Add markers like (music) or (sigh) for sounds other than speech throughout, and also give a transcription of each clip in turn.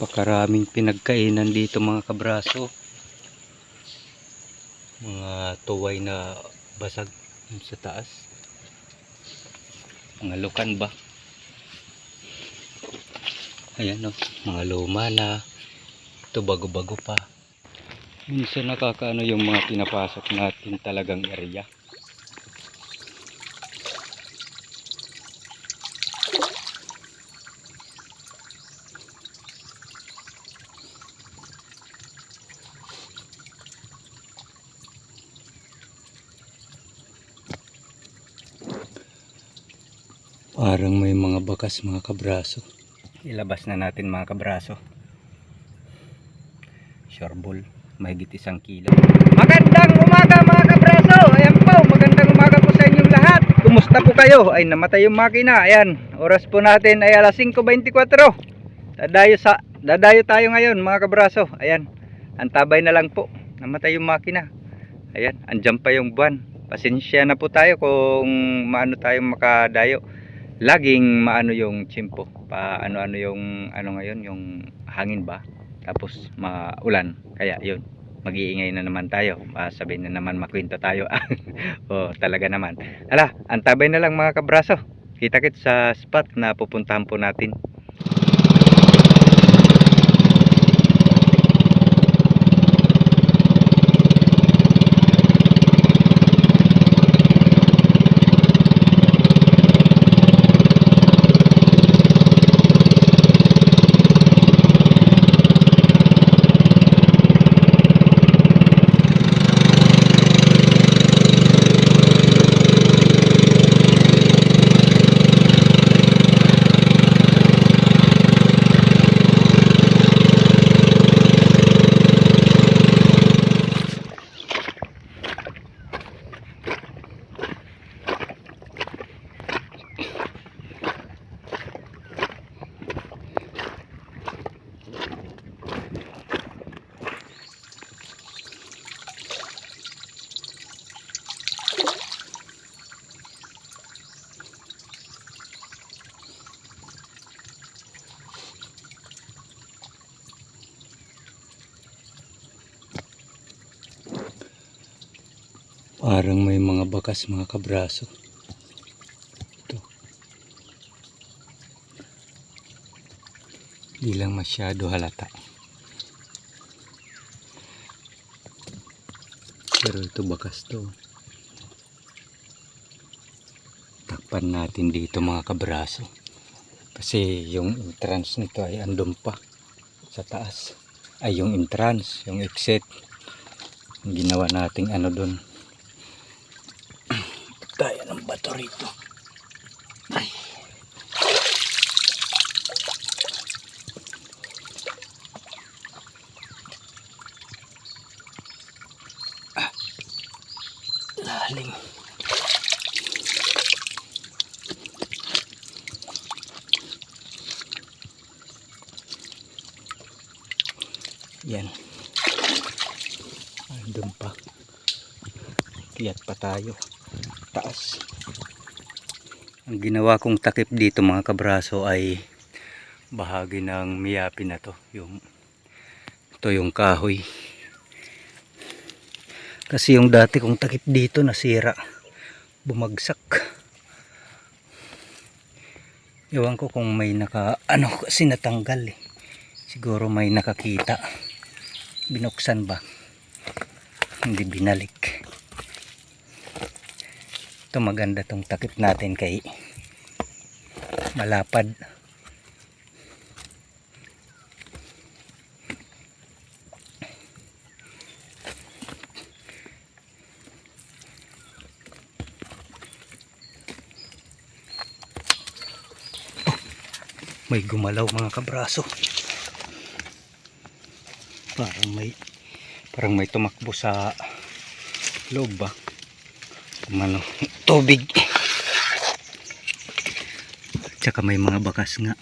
Napakaraming pinagkainan dito mga kabraso. Mga tuway na basag sa taas. Mga lukan ba? Ayan o, mga luma na. Ito bago-bago pa. Minsan nakakaano yung mga pinapasok natin talagang area. Parang may mga kabraso. Ilabas na natin mga kabraso. Shorbol. Mahigit isang kilo. Magandang umaga mga kabraso. Ayan po. Magandang umaga po sa inyong lahat. Kumusta po kayo? Ay namatay yung makina. Ayan. Oras po natin ay alas 5.24. Dadayo, sa, dadayo tayo ngayon mga kabraso. Ayan. Antabay na lang po. Namatay yung makina. Ayan. Andyan pa yung buwan. Pasensya na po tayo kung maano tayo makadayo laging maano yung chimpo pa ano ano yung ano ngayon yung hangin ba? Tapos maulan kaya yun mag-iingay na naman tayo uh, sabihin na naman makwento tayo. (laughs) Oh talaga naman. Ala antabay na lang mga kabraso. Kita kit sa spot na pupuntahan po natin Parang may mga bakas mga kabraso. Ito. Di lang masyado halata. Pero ito bakas to. Takpan natin dito mga kabraso. Kasi yung entrance nito ay andun pa sa taas. Ay yung entrance, yung exit. Ginawa nating ano doon kaya ng bato rito. Ay. Ah. Lalim. Yan. Andun pa. Kiyat pa tayo taas ang ginawa kong takip dito mga kabraso ay bahagi ng miyapi na to. Yung ito yung kahoy. Kasi yung dati kong takip dito nasira. Bumagsak. Ewan ko kung may naka ano kasi natanggal eh. Siguro may nakakita. Binuksan ba? Hindi binalik. Ito maganda tong takip natin kay malapad. May gumalaw mga kabraso. Parang may parang may tumakbo sa loob ba? Ano, tubig tsaka may mga bakas nga.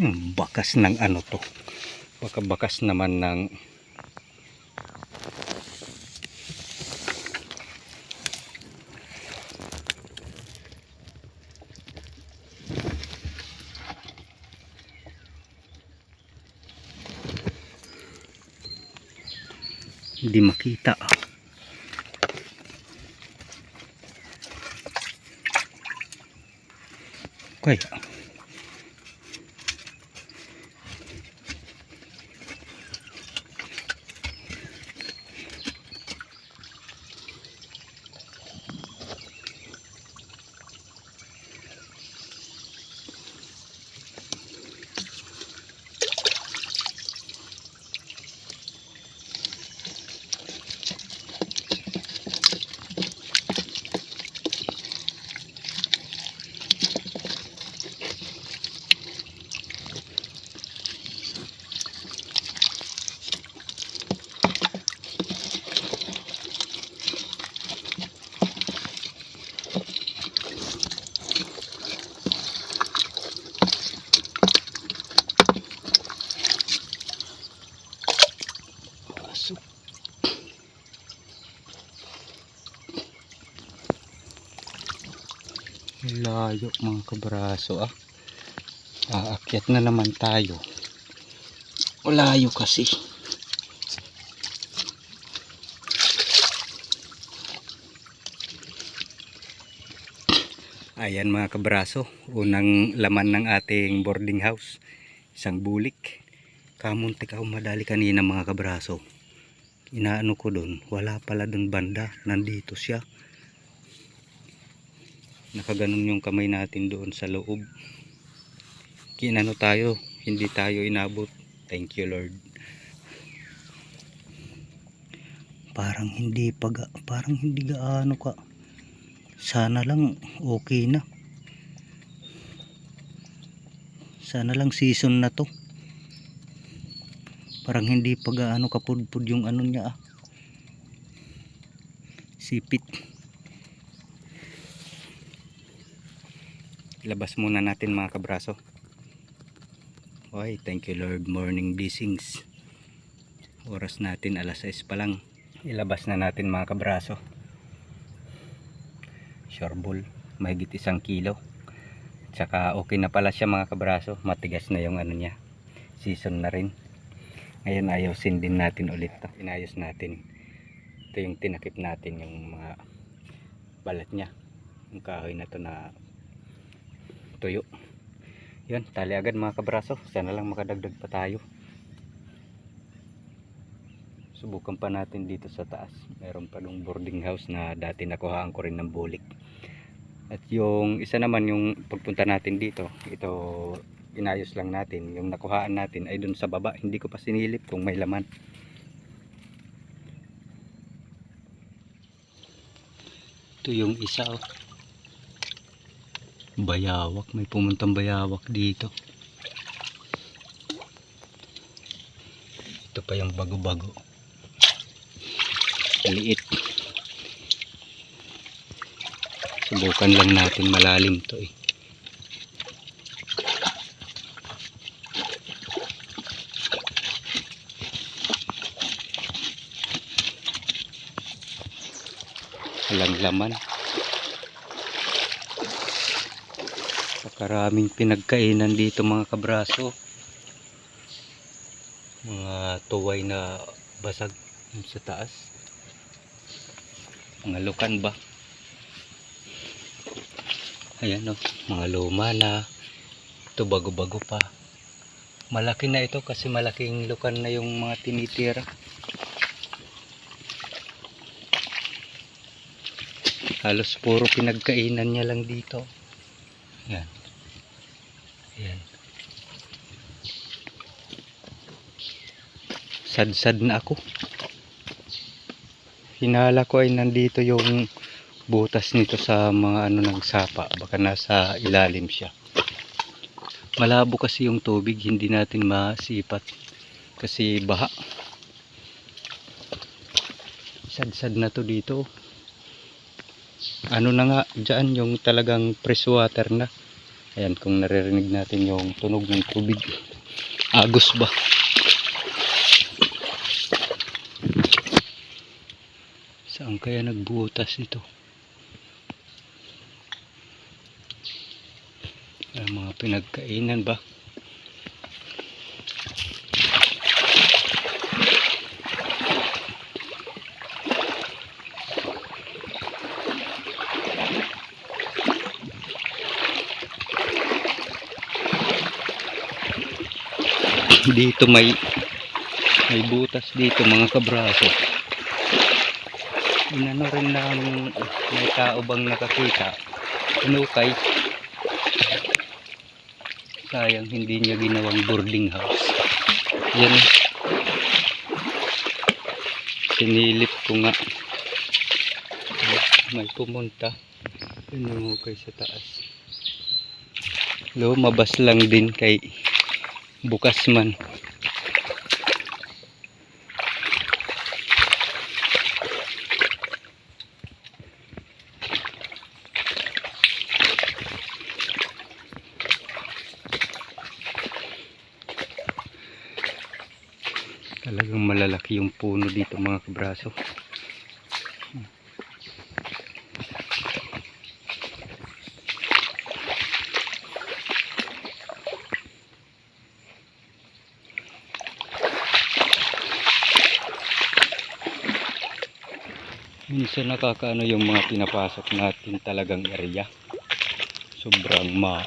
Hmm, bakas ng ano to? Baka bakas naman ng hindi makita. Kaya. Layo mga kabraso ah. Aakyat na naman tayo. O layo kasi. Ayan mga kabraso, unang laman ng ating boarding house. Isang bulik. Kamuntik ako madali kanina mga kabraso. Inaano ko doon, wala pala doon banda, nandito siya. Nakaganon yung kamay natin doon sa loob. Kinano tayo, hindi tayo inabot. Thank you Lord. Parang hindi pag parang hindi gaano ka. Sana lang okay na. Sana lang season na to. Parang hindi pa gaano kapudpud yung ano niya ah. Sipit. Labas muna natin mga kabraso. Okay, thank you Lord. Morning blessings. Oras natin alas 6 pa lang. Ilabas na natin mga kabraso. Shoreball. Mahigit isang kilo. Tsaka okay na pala siya mga kabraso. Matigas na yung ano niya. Season na rin. Ngayon ayusin din natin ulit to. Inayos natin. Ito yung tinakip natin yung mga balat niya. Yung kahoy na to na tuyo. Yun, tali agad mga kabraso. Sana lang makadagdag pa tayo. Subukan pa natin dito sa taas. Meron pa nung boarding house na dati nakuhaan ko rin ng bulik. At yung isa naman yung pagpunta natin dito, ito inayos lang natin. Yung nakuhaan natin ay dun sa baba. Hindi ko pa sinilip kung may laman. Ito yung isa oh. Bayawak. May pumuntang bayawak dito. Ito pa yung bago-bago. Liit. Subukan lang natin malalim to eh. Walang laman. Pakaraming pinagkainan dito mga kabraso. Mga tuway na basag sa taas. Mga lukan ba? Ayan o, mga luma na. Ito bago-bago pa. Malaki na ito kasi malaking lukan na yung mga tinitira. Halos puro pinagkainan niya lang dito. Ayan. Ayan. Sad-sad na ako. Hinala ko ay nandito yung butas nito sa mga ano ng sapa. Baka nasa ilalim siya. Malabo kasi yung tubig. Hindi natin masipat. Kasi baha. Sad-sad na to dito. Ano na nga dyan yung talagang fresh water na. Ayan kung naririnig natin yung tunog ng tubig. Agos ba? Saan kaya nagbutas ito? Ay, mga pinagkainan ba? Dito may may butas dito mga kabraso. Inano rin lang may tao bang nakakita. Inukay sayang hindi niya ginawang boarding house. Yan. Sinilip ko nga. May pumunta. Inukay sa taas? Lumabas lang din kay bukas man malalaki yung puno dito mga kabraso. Minsan nakakaano yung mga pinapasok natin talagang area. Sobrang ma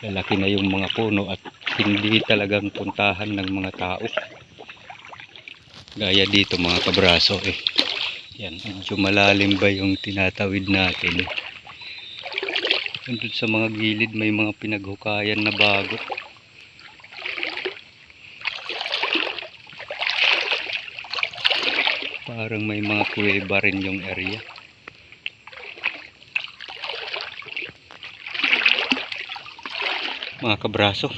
lalaki na yung mga puno at hindi talagang puntahan ng mga tao gaya dito mga kabraso eh yan medyo malalim ba yung tinatawid natin Nandun sa mga gilid may mga pinaghukayan na bago Parang may mga kuweba rin yung area. Mga kabraso,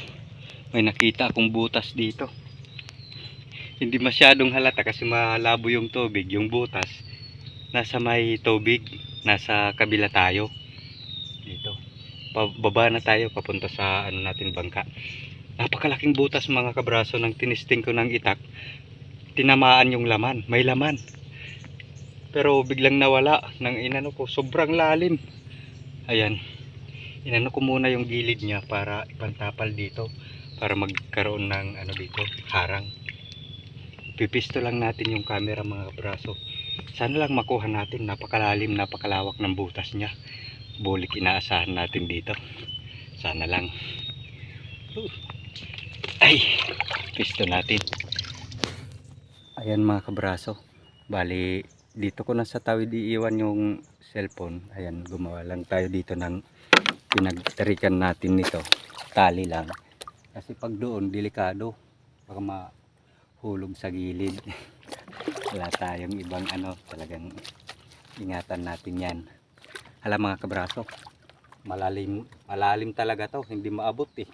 may nakita akong butas dito. Hindi masyadong halata kasi malabo yung tubig, yung butas. Nasa may tubig, nasa kabila tayo. Dito. Pababa na tayo papunta sa ano natin bangka. Napakalaking butas mga kabraso nang tinisting ko ng itak tinamaan yung laman. May laman. Pero biglang nawala nang inano ko. Sobrang lalim. Ayan. Inano ko muna yung gilid niya para ipantapal dito. Para magkaroon ng ano dito, harang. Pipisto lang natin yung camera mga kabraso. Sana lang makuha natin. Napakalalim, napakalawak ng butas niya. Bulik inaasahan natin dito. Sana lang. Ay, pisto natin. Ayan mga kabraso. Bali, dito ko na sa tawid iiwan yung cellphone. Ayan, gumawa lang tayo dito ng pinagtarikan natin nito. Tali lang. Kasi pag doon, delikado. Baka mahulog sa gilid. (laughs) Wala tayong ibang ano, talagang ingatan natin yan. Alam mga kabraso, malalim, malalim talaga to. Hindi maabot eh.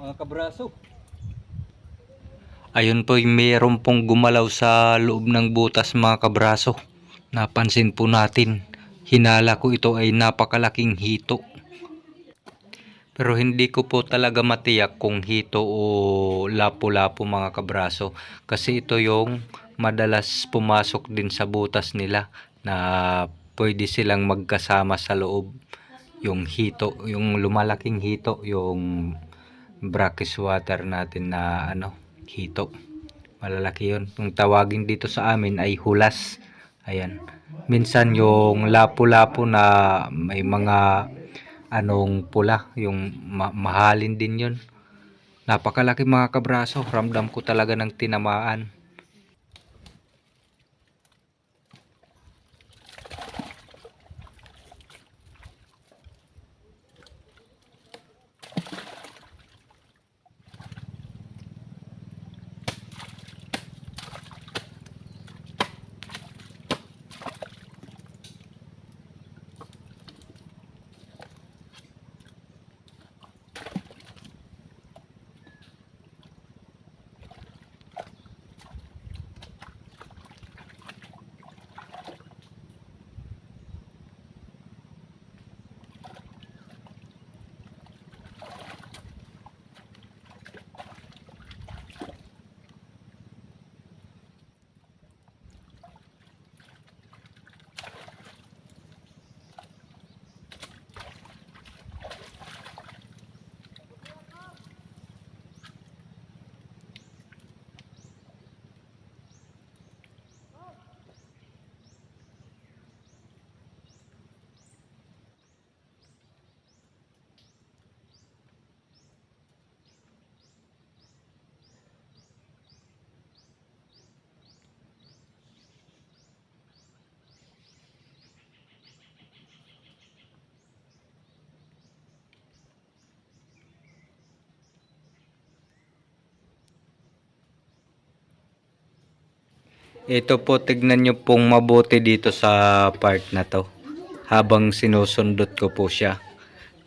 Mga kabraso. Ayun po, mayroon pong gumalaw sa loob ng butas mga kabraso. Napansin po natin. Hinala ko ito ay napakalaking hito. Pero hindi ko po talaga matiyak kung hito o lapo-lapo mga kabraso. Kasi ito yung madalas pumasok din sa butas nila na pwede silang magkasama sa loob. Yung hito, yung lumalaking hito, yung brackish water natin na ano, hito. Malalaki yun. Yung tawagin dito sa amin ay hulas. Ayan. Minsan yung lapo-lapo na may mga anong pula, yung ma- mahalin din yun. Napakalaki mga kabraso. Ramdam ko talaga ng tinamaan. Ito po, tignan nyo pong mabuti dito sa part na to. Habang sinusundot ko po siya.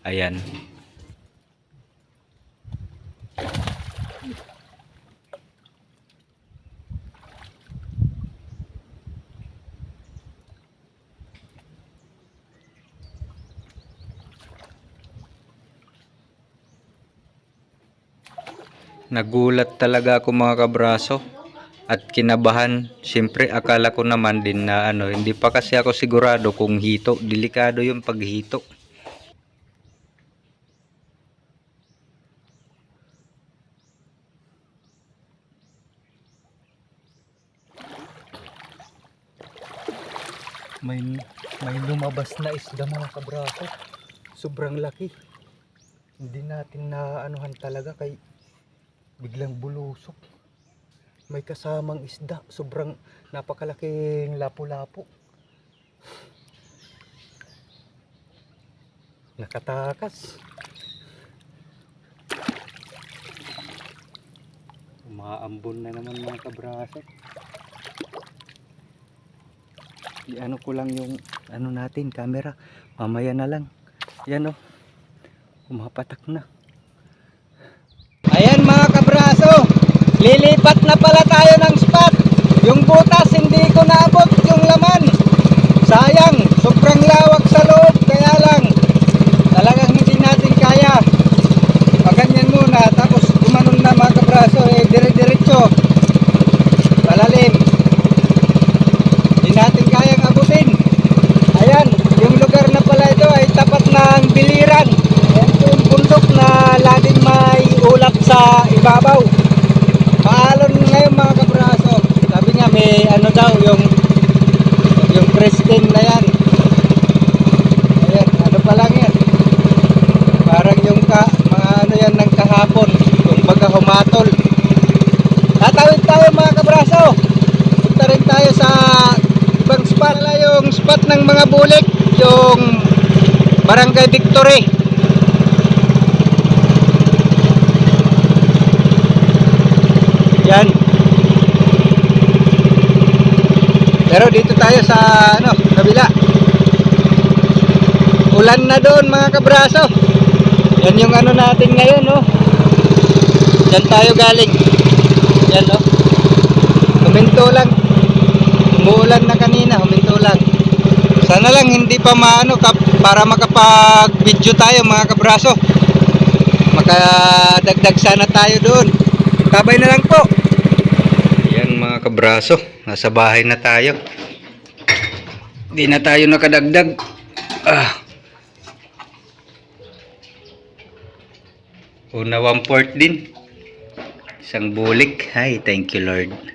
Ayan. Nagulat talaga ako mga kabraso at kinabahan. Siyempre akala ko naman din na ano, hindi pa kasi ako sigurado kung hito. Delikado yung paghito. May, may lumabas na isda mga kabraso. Sobrang laki. Hindi natin na anuhan talaga kay biglang bulusok. May kasamang isda. Sobrang napakalaking lapo-lapo. Nakatakas. Umaambon na naman mga kabraso. I-ano ko lang yung ano natin, camera. Mamaya na lang. Yan oh. Umapatak na. Ayan mga kabraso, lilipat na pala tayo ng spot. Yung butas hindi ko naabot yung laman. Sayang, sobrang lawak sa loob, kaya lang talagang hindi natin kaya. Paganyan muna, tapos gumanon na mga kabraso, eh, dire-diretso. Palalim. Hindi natin kayang abutin. Ayan, yung lugar na pala ito ay tapat ng biliran. Ayan po yung bundok na laging may ulap sa ibabaw. Paalon ngayon mga kabraso. Sabi niya may ano daw yung yung Christine na yan. Ayan, ano pa lang yan. Parang yung ka, mga ano yan ng kahapon. Yung baga humatol. Tatawid tayo mga kabraso. Punta rin tayo sa ibang spot. Wala yung spot ng mga bulik. Yung Barangay Victory. Yan. Pero dito tayo sa ano, kabila. Ulan na doon mga kabraso. Yan yung ano natin ngayon, no. Diyan tayo galing. Yan, no. Huminto lang. Umuulan na kanina, huminto lang. Sana lang hindi pa maano para makapag-video tayo mga kabraso. Makadagdag sana tayo doon. Tabay na lang po. Yan mga kabraso, nasa bahay na tayo. Di na tayo nakadagdag. Ah. Una one port din. Isang bulik. Ay, thank you Lord.